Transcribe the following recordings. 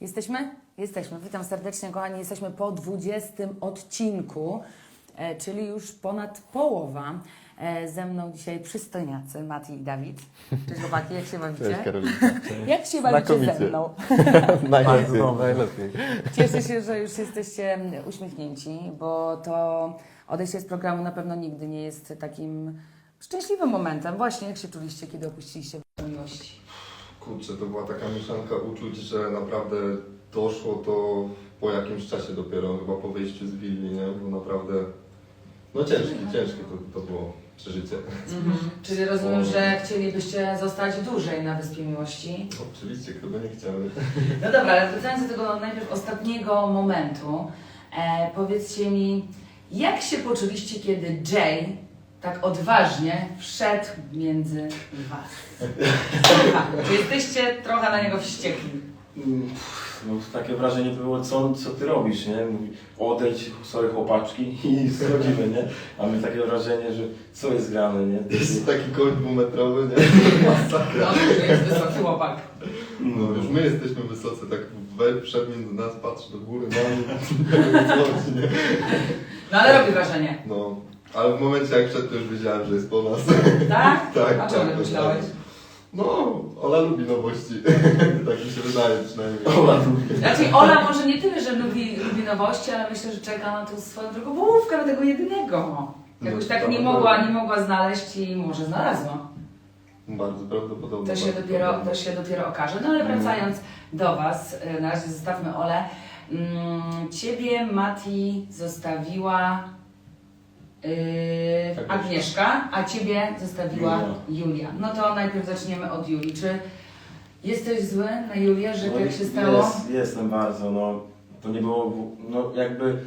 Jesteśmy? Jesteśmy. Witam serdecznie, kochani. Jesteśmy po 20 odcinku, e, czyli już ponad połowa. E, ze mną dzisiaj przystojniacy Mati i Dawid. Cześć chłopaki, jak się bawicie? Cześć Karolinka. Jak się bawicie ze mną? Najlepiej, dobrze. najlepiej. Cieszę się, że już jesteście uśmiechnięci, bo to odejście z programu na pewno nigdy nie jest takim szczęśliwym momentem. Właśnie jak się czuliście, kiedy opuściliście miłości? Kurczę, to była taka mieszanka uczuć, że naprawdę doszło to po jakimś czasie dopiero, chyba po wyjściu z willi, nie? Bo naprawdę, no ciężkie, ciężkie to, to było przeżycie. Czyli rozumiem, że chcielibyście zostać dłużej na Wyspie Miłości. Oczywiście, kto by nie chciał. No dobra, ale wracając do tego najpierw ostatniego momentu, e, powiedzcie mi, jak się poczuliście, kiedy Jay tak odważnie wszedł między was? Czy jesteście trochę na niego wściekli? Mm, No, takie wrażenie to było, co, co ty robisz, nie? Mówi, odejdź, sorry chłopaczki i schodzimy, nie? A my takie wrażenie, że co jest grane, nie? Jest taki koń dwumetrowy, nie? Masakra. No, to jest wysoki chłopak. No już my jesteśmy wysocy, tak wszedł między nas, patrzy do góry, nami, nie wiem, co chodzi, nie? No ale robi wrażenie. No, ale w momencie jak wszedł, to już wiedziałem, że jest po nas. Tak? Tak, A czemu tak, tak myślałeś? No, Ola lubi nowości. tak mi się wydaje przynajmniej. Ola lubi. Znaczy Ola może nie tyle, że lubi, lubi nowości, ale myślę, że czeka na tą swoją drugą połówkę, na tego jedynego. Jakoś No, tak nie mogła, nie mogła znaleźć i może znalazła. Bardzo prawdopodobne. To się bardzo dopiero, to się dopiero okaże. No ale wracając do Was, na razie zostawmy Olę. Mm, Ciebie Mati zostawiła yy, Agnieszka. Agnieszka, a Ciebie zostawiła Julia. Julia. No to najpierw zaczniemy od Julii. Czy jesteś zły na Julię, że No tak i się stało? Jest, jestem bardzo, no. To nie było, w- no jakby...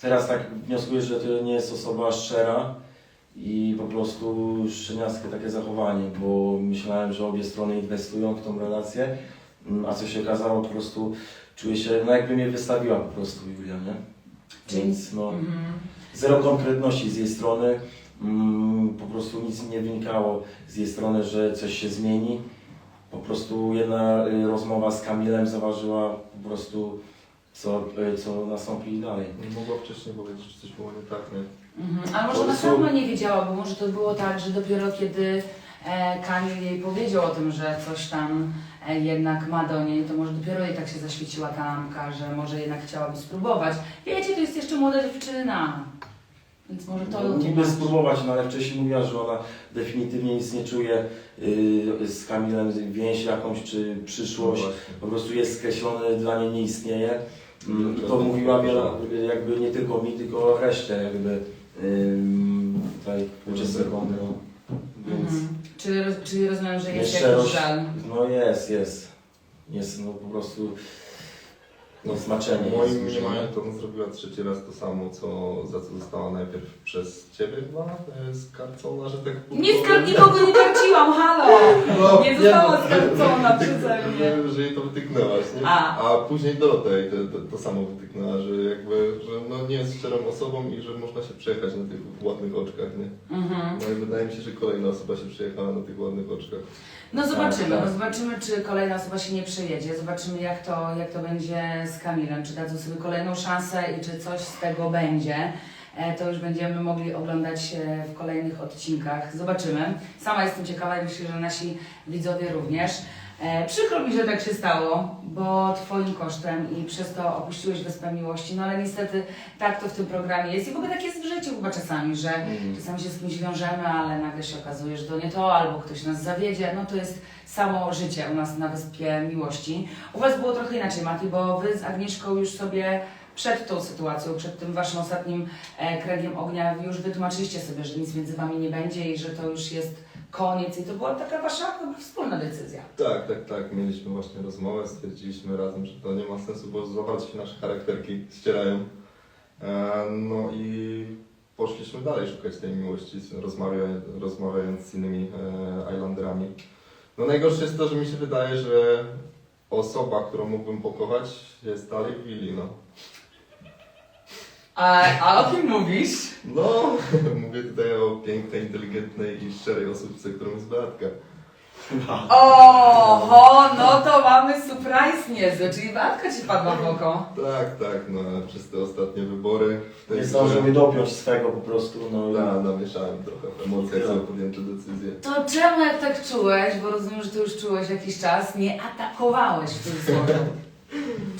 Teraz tak wnioskuję, że to nie jest osoba szczera i po prostu szczeniackie takie zachowanie, bo myślałem, że obie strony inwestują w tą relację, mm, a co się okazało, po prostu czuję się, no jakby mnie wystawiła po prostu Julia, nie? Czyli- Więc no... Mhm. Zero konkretności z jej strony. Mm, po prostu nic nie wynikało z jej strony, że coś się zmieni. Po prostu jedna y, rozmowa z Kamilem zaważyła po prostu, co, y, co nastąpi dalej. Nie mogła wcześniej powiedzieć, że coś było nie tak, nie? Mhm. A może ona prostu- sama nie wiedziała, bo może to było tak, że dopiero kiedy e, Kamil jej powiedział o tym, że coś tam e, jednak ma do niej, to może dopiero jej tak się zaświeciła ta lampka, że może jednak chciałaby spróbować. Wiecie, to jest jeszcze młoda dziewczyna, więc może to No, niby tłumaczy. spróbować, no ale wcześniej mówiła, że ona definitywnie nic nie czuje y, z Kamilem, więź jakąś czy przyszłość. No właśnie. po prostu jest skreślony, dla niej nie istnieje. Mm, Dlaczego? To mówiła wiele, jakby nie tylko mi, tylko reszcie jakby ym, tutaj uczestnikom. No. Więc Mhm. Czyli, roz- czyli rozumiem, że jest jakiś żal. no jest, jest. Jest no po prostu no smaczenie jest Moim mniemaniem nie? to zrobiła trzeci raz to samo, co, za co została najpierw przez Ciebie chyba e, skarcona, że tak Nie skar- nikogo nie karciłam, halo! No, Nie została no, skarcona tak, przeze mnie. Że, że jej to wytyknęłaś, nie? A. A później Dorota jej to, to, to samo wytyknęła, że jakby, że no nie jest szczerą osobą i że można się przejechać na tych ładnych oczkach, nie? Mhm. No i wydaje mi się, że kolejna osoba się przejechała na tych ładnych oczkach. No zobaczymy, Tak, tak. no zobaczymy, czy kolejna osoba się nie przejedzie, zobaczymy jak to, jak to będzie z Kamilem, czy dadzą sobie kolejną szansę i czy coś z tego będzie. E, To już będziemy mogli oglądać e, w kolejnych odcinkach. Zobaczymy. Sama jestem ciekawa i myślę, że nasi widzowie również. E, Przykro mi, że tak się stało, bo Twoim kosztem i przez to opuściłeś Wyspę Miłości, no ale niestety tak to w tym programie jest i w ogóle tak jest w życiu chyba czasami, że Mhm. Czasami się z kimś wiążemy, ale nagle się okazuje, że to nie to, albo ktoś nas zawiedzie. No to jest samo życie u nas na Wyspie Miłości. U Was było trochę inaczej, Mati, bo Wy z Agnieszką już sobie przed tą sytuacją, przed tym Waszym ostatnim e, kregiem ognia, już wytłumaczyliście sobie, że nic między Wami nie będzie i że to już jest koniec i to była taka Wasza wspólna decyzja. Tak, tak, tak. Mieliśmy właśnie rozmowę, stwierdziliśmy razem, że to nie ma sensu, bo za się nasze charakterki ścierają. E, No i poszliśmy dalej szukać tej miłości, rozmawiając, rozmawiając z innymi e, Islanderami. No najgorsze jest to, że mi się wydaje, że osoba, którą mógłbym pokochać jest dalej w Willi, no. A, a o kim mówisz? No, mówię tutaj o pięknej, inteligentnej i szczerej osobce, którą jest Beatka. Oho, no to mamy surprise niezły, czyli Beatka ci padła w oko. Tak, tak, no ale przez te ostatnie wybory w tej Nie zdążył mi dopiąć swego po prostu, no i... Da, namieszałem trochę w emocjach Tak. sobie podjęte decyzje. To czemu jak tak czułeś, bo rozumiem, że to już czułeś jakiś czas, nie atakowałeś w cudzysłowie?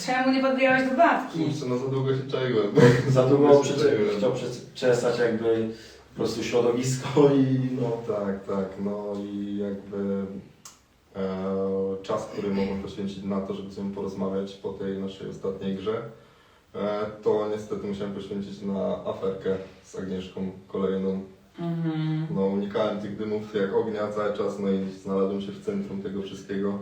Czemu nie podbierałeś do Beatki? Kurczę, no za długo się czaiłem. Za długo Się czaiłem. chciał przeczesać jakby po prostu środowisko i no... Tak, tak, no i jakby e, czas, który mogłem poświęcić na to, żeby z nią porozmawiać po tej naszej ostatniej grze, e, to niestety musiałem poświęcić na aferkę z Agnieszką kolejną. Mhm. No unikałem tych dymów jak ognia cały czas, no i znalazłem się w centrum tego wszystkiego.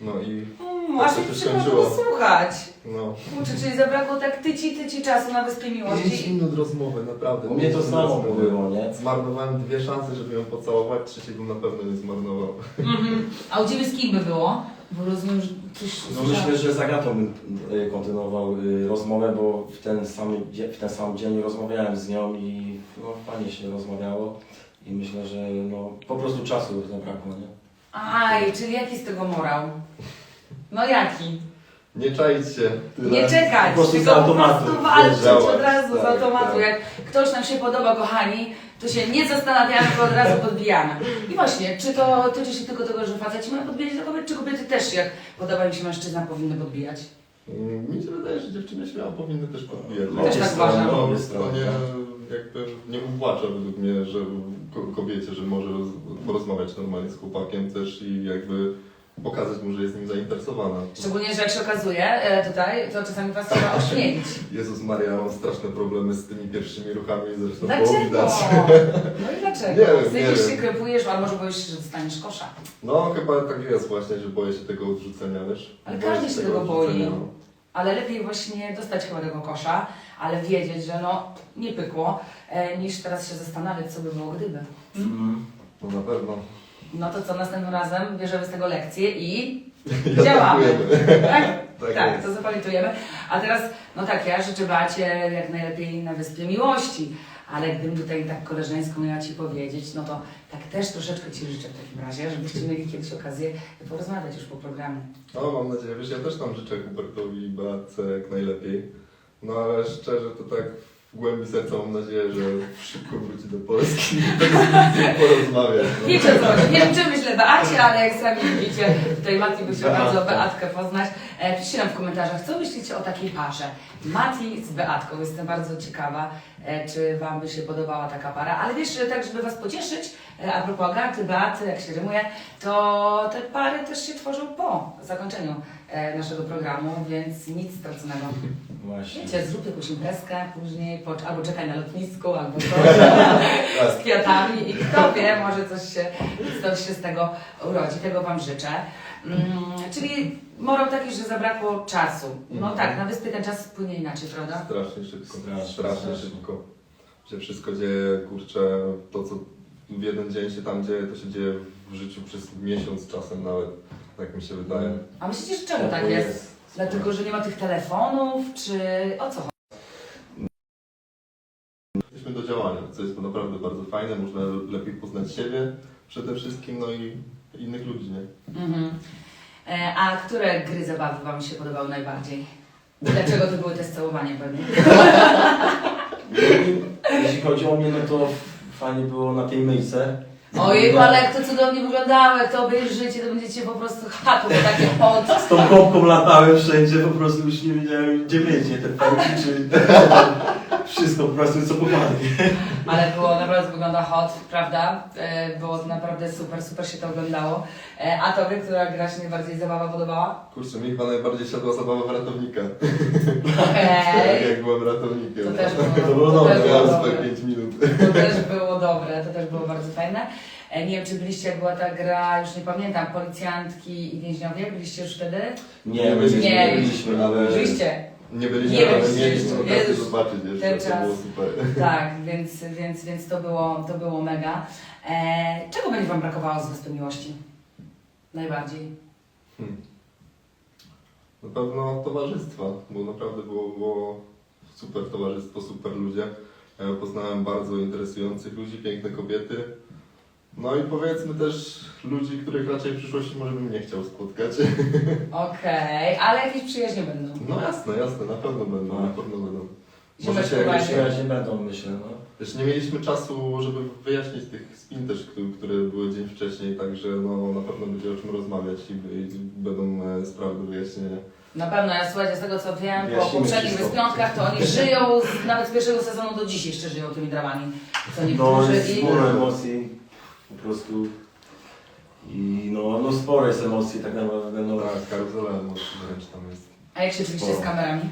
No i Mm, Tak aż to mi się przykro skończyło. było słuchać. no, Kurczę, czyli zabrakło tak tyci, tyci czasu na Wyspie 5 Miłości. minut rozmowy, naprawdę. U mnie to pięć samo rozmowy. było, nie? Zmarnowałem dwie szanse, żeby ją pocałować, trzeciej bym na pewno nie zmarnował. Mhm. A u Ciebie z kim by było? Bo rozumiem, że coś No myślę, że z Agatą bym y, kontynuował y, rozmowę, bo w ten, sam, dzie- w ten sam dzień rozmawiałem z nią i no, fajnie się rozmawiało. I myślę, że no, po prostu czasu zabrakło, nie? Aj, czyli jaki z tego morał? No jaki? Nie czaić się. Tyle. Nie czekać, Po prostu tylko z automatu. po prostu walczyć Działać, od razu z tak, automatu. tak. Jak ktoś nam się podoba, kochani, to się nie zastanawiamy, tylko od razu podbijamy. I właśnie, czy to tyczy się tylko tego, że faceci mają podbijać do kobiet, czy kobiety też, jak podoba im się mężczyzna, powinny podbijać? Mm, Mi się wydaje, że dziewczyny śmiało powinny też podbijać. No, Też tak uważam. No, tak. jakby nie uwłacza według mnie, że ko- kobiecie, że może roz, porozmawiać normalnie z chłopakiem też i jakby pokazać mu, że jest nim zainteresowana. Szczególnie, że jak się okazuje e, tutaj, to czasami was trzeba ośmielić. Jezus Maria, mam straszne problemy z tymi pierwszymi ruchami, zresztą było widać. No i dlaczego? Nie wiem, nie Wstydzisz się, krępujesz, a może boisz się, że dostaniesz kosza. No chyba tak jest właśnie, że boję się tego odrzucenia, wiesz? Ale Boję każdy się tego boi. odrzucenia, no. Ale lepiej właśnie dostać chyba tego kosza, ale wiedzieć, że no nie pykło, e, niż teraz się zastanawiać, co by było gdyby. Mm. No na pewno. No to co, następnym razem bierzemy z tego lekcję i działamy. Tak? Tak Tak, jest. to zapamiętujemy. A teraz, no tak, ja życzę Bacie jak najlepiej na Wyspie Miłości, ale gdybym tutaj tak koleżeńsko miała Ci powiedzieć, no to tak też troszeczkę Ci życzę w takim razie, żebyście mieli kiedyś okazję porozmawiać już po programie. No mam nadzieję, wiesz, ja też tam życzę Hubertowi i Beatce jak najlepiej. No ale szczerze to tak w głębi serca mam nadzieję, że szybko wróci do Polski i z nim porozmawiać. No. Wiecie co, nie wiem czy myślę Beacie, ale jak sami widzicie, tutaj Mati by chciał bardzo Beatkę poznać. E, piszcie nam w komentarzach, co myślicie o takiej parze. Mati z Beatką, jestem bardzo ciekawa, e, czy Wam by się podobała taka para. Ale wiesz, że tak żeby Was pocieszyć, e, a propos Agaty, Beaty, jak się rymuje, to te pary też się tworzą po zakończeniu e, naszego programu, więc nic straconego. Właśnie. Wiecie, zrób jakąś imprezkę później, pocz- albo czekaj na lotnisku, albo coś z kwiatami i kto wie, może coś się, coś się z tego urodzi. Tego Wam życzę. Mm, czyli morał taki, że zabrakło czasu. No Mhm. tak, na wyspie ten czas płynie inaczej, prawda? Strasznie szybko. Strasznie, Strasznie, strasznie. szybko. Się wszystko dzieje, kurczę, to co w jeden dzień się tam dzieje, to się dzieje w życiu przez miesiąc czasem nawet, tak mi się wydaje. A myślicie, że czemu tak jest? Dlatego, że nie ma tych telefonów, czy o co chodzi? Jesteśmy do działania, co jest naprawdę bardzo fajne, można lepiej poznać siebie przede wszystkim, no i innych ludzi, nie? Mhm. E, a które gry zabawy Wam się podobały najbardziej? Dlaczego to były te z całowaniem pewnie? Jeśli chodzi o mnie, no to fajnie było na tej myjce. Ojej, ale jak to cudownie wyglądało, jak to obejrzycie, to będziecie po prostu ha, to było takie od... Z tą kąpką latałem wszędzie, po prostu już nie wiedziałem gdzie mieć, nie? Te pałki, czy wszystko po prostu co popadnie. Ale było naprawdę wygląda hot, prawda? E, Było to naprawdę super, super się to oglądało. E, A tobie, która gra się najbardziej zabawa podobała? Kurczę, mi chyba najbardziej siadła zabawa w ratownika. Tak Okej. jak byłem ratownikiem. To też To było, było to dobre, też było Miałem swoje dobre. 5 minut. To też było dobre, to też było bardzo fajne. E, Nie wiem, czy byliście, jak była ta gra, już nie pamiętam, policjantki i więźniowie, byliście już wtedy? Nie, byliśmy, Nie. nie byliśmy, ale... Byliście? Nie byliśmy, Nie ale mieliśmy okazję zobaczyć jeszcze, ten to czas. było super. Tak, więc, więc, więc to, było, to było mega. E, czego będzie Wam brakowało z Wyspy Miłości? Najbardziej. Na pewno towarzystwa, bo naprawdę było, było super towarzystwo, super ludzie. Poznałem bardzo interesujących ludzi, piękne kobiety. No i powiedzmy też ludzi, których raczej w przyszłości może bym nie chciał spotkać. Okej, ale jakieś przyjaźnie będą. No jasne, jasne, na pewno będą, na pewno będą. Może się jakoś właśnie. Przyjaźnie będą, myślę, no. Też nie mieliśmy czasu, żeby wyjaśnić tych spin też, któ- które były dzień wcześniej, także no, na pewno będzie o czym rozmawiać i, i będą e, sprawy do wyjaśnienia. Na pewno, ja słuchajcie, z tego co wiem, po Wyjaśnimy poprzednich wszystko. wyspiątkach, to oni żyją, z, nawet z pierwszego sezonu do dziś jeszcze żyją tymi dramami. Co No niektórzy jest i... sporo emocji, po prostu. I no, no sporo jest emocji tak naprawdę, no. Tak, karuzela emocji wręcz tam jest. A jak się czuliście z Sporo. kamerami?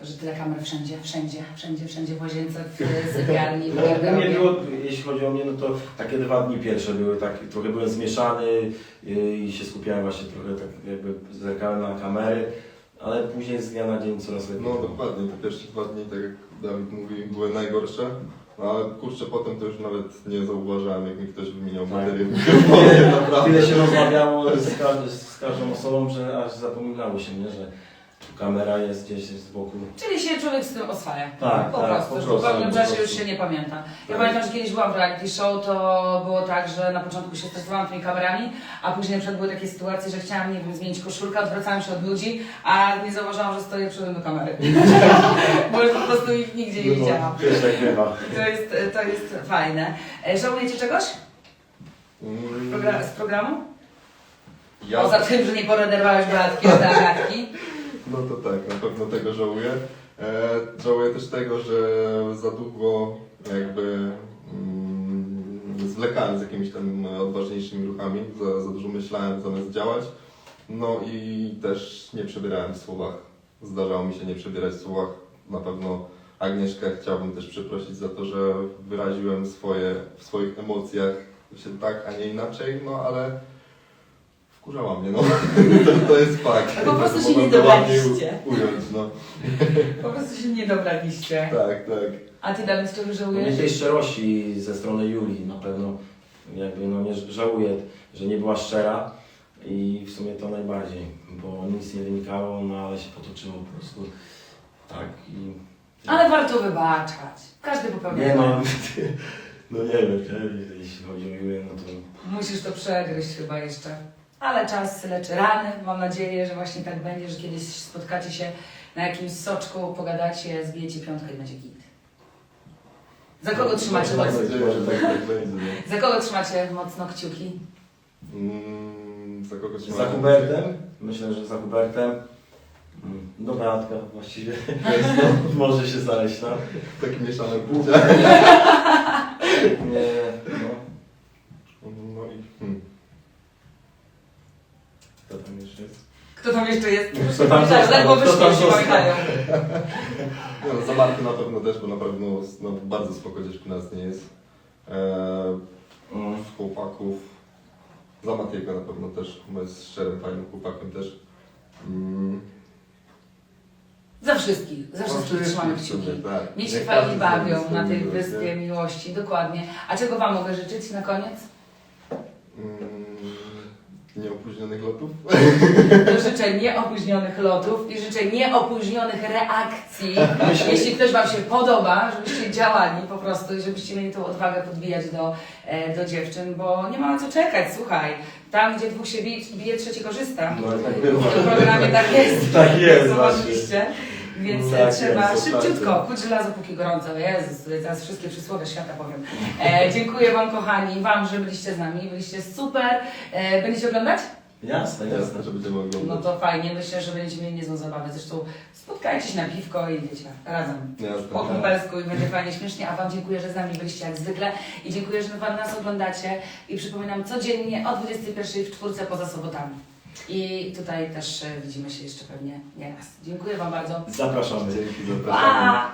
Że tyle kamer wszędzie, wszędzie, wszędzie, wszędzie w łazience, w sypialni, w No, u mnie garderobie. było, jeśli chodzi o mnie, no to takie dwa dni pierwsze były tak, trochę byłem zmieszany yy, i się skupiałem właśnie trochę tak jakby zerkałem na kamery, ale później z dnia na dzień coraz lepiej. No dokładnie, te pierwsze dwa dni, tak jak Dawid mówi, były najgorsze. No ale kurczę, potem to już nawet nie zauważałem, jak mi ktoś wymieniał Tak. materię. Tyle się rozmawiało z, każdy, z każdą osobą, że aż zapominało się, nie, że kamera jest gdzieś z boku. Czyli się człowiek z tym oswaja. Tak, po tak, prostu, po prostu, po pewnym po czasie prostu. już się nie pamięta. Ja Tak. pamiętam, że kiedyś byłam w reality show, to było tak, że na początku się stresowałam tymi kamerami, a później na przykład były takie sytuacje, że chciałam, nie wiem, zmienić koszulkę, odwracałam się od ludzi, a nie zauważyłam, że stoję przodem do kamery. Bo już po prostu ich nigdzie nie No, widziałam. Bywa. I To jest, to jest fajne. E, Żałujecie czegoś Mm, Progra- z programu? ja, Poza tym, że nie poraderwałeś Beatki od Agatki. No to tak, na pewno tego żałuję. E, żałuję też tego, że za długo jakby mm, zwlekałem z jakimiś tam odważniejszymi ruchami, za, za dużo myślałem zamiast działać. No i też nie przebierałem w słowach. Zdarzało mi się nie przebierać w słowach. Na pewno Agnieszkę chciałbym też przeprosić za to, że wyraziłem swoje, w swoich emocjach się tak, a nie inaczej, no ale wkurzała mnie, no. to, to jest fakt. Po prostu To się nie dobraliście. Ująć, no. Po prostu się nie dobraliście. Tak, tak. A ty Dawid, czego No żałujesz? nie tej szczerości ze strony Julii na pewno jakby no nie żałuję, że nie była szczera i w sumie to najbardziej, bo nic nie wynikało, no ale się potoczyło po prostu tak i... Ale warto wybaczać. Każdy popełnia. Nie no, no nie wiem, jeśli chodzi o Julię, no to... Musisz to przegryźć chyba jeszcze. Ale czas leczy rany. Mam nadzieję, że właśnie tak będzie, że kiedyś spotkacie się na jakimś soczku, pogadacie, zbijecie piątkę i będzie git. Za kogo trzymacie Mam mocno? nadzieję, że tak, tak będzie. No. Za kogo trzymacie mocno kciuki? Mm, za kogo Za trzymałem? Hubertem, myślę, że za Hubertem, mm, do Beatka właściwie, może się znaleźć, no. Takie mieszane płcie. Nie, no. No i... Hmm. Kto tam jeszcze jest? Kto tam jeszcze jest? Kto tam Tak, został? ledwo Kto tam się został? pamiętają. Nie, no, za Marty na pewno też, bo na pewno no, bardzo spoko dziewczyna nie jest. Eee, z chłopaków. Za Matejka na pewno też, bo jest szczerym, fajnym chłopakiem też. Mm. Za wszystkich, za wszystkich trzymamy kciuki. Tak. Niech się Niech fajnie każdy bawią na tej wyspie miłości, dokładnie. A czego Wam mogę życzyć na koniec? Mm, Nieopóźnionych lotów? Życzę nieopóźnionych lotów i życzę nieopóźnionych reakcji. Jeśli ktoś Wam się podoba, żebyście działali po prostu i żebyście mieli tą odwagę podbijać do, e, do dziewczyn, bo nie ma na co czekać, słuchaj. Tam, gdzie dwóch się bije, bije trzeci korzysta. No tak W tym programie tak jest. Tak jest Zobaczyliście. Więc Tak trzeba jest, szybciutko, kuć żelazo póki gorąco. Jezus, tutaj teraz wszystkie przysłowie świata powiem. E, dziękuję Wam kochani, Wam, że byliście z nami, byliście super. E, będziecie oglądać? Jasne, jasne. Że będziemy No oglądać. to fajnie, myślę, że będziecie mieli niezłą zabawę. Zresztą spotkajcie się na piwko i wiecie, razem. Jasne. Po kumpelsku i będzie fajnie, śmiesznie. A Wam dziękuję, że z nami byliście jak zwykle i dziękuję, że Wam nas oglądacie. I przypominam codziennie o 21 w czwórce poza sobotami. I tutaj też e, widzimy się jeszcze pewnie nie raz. Dziękuję Wam bardzo. Zapraszamy. Dzięki, zapraszamy. Pa!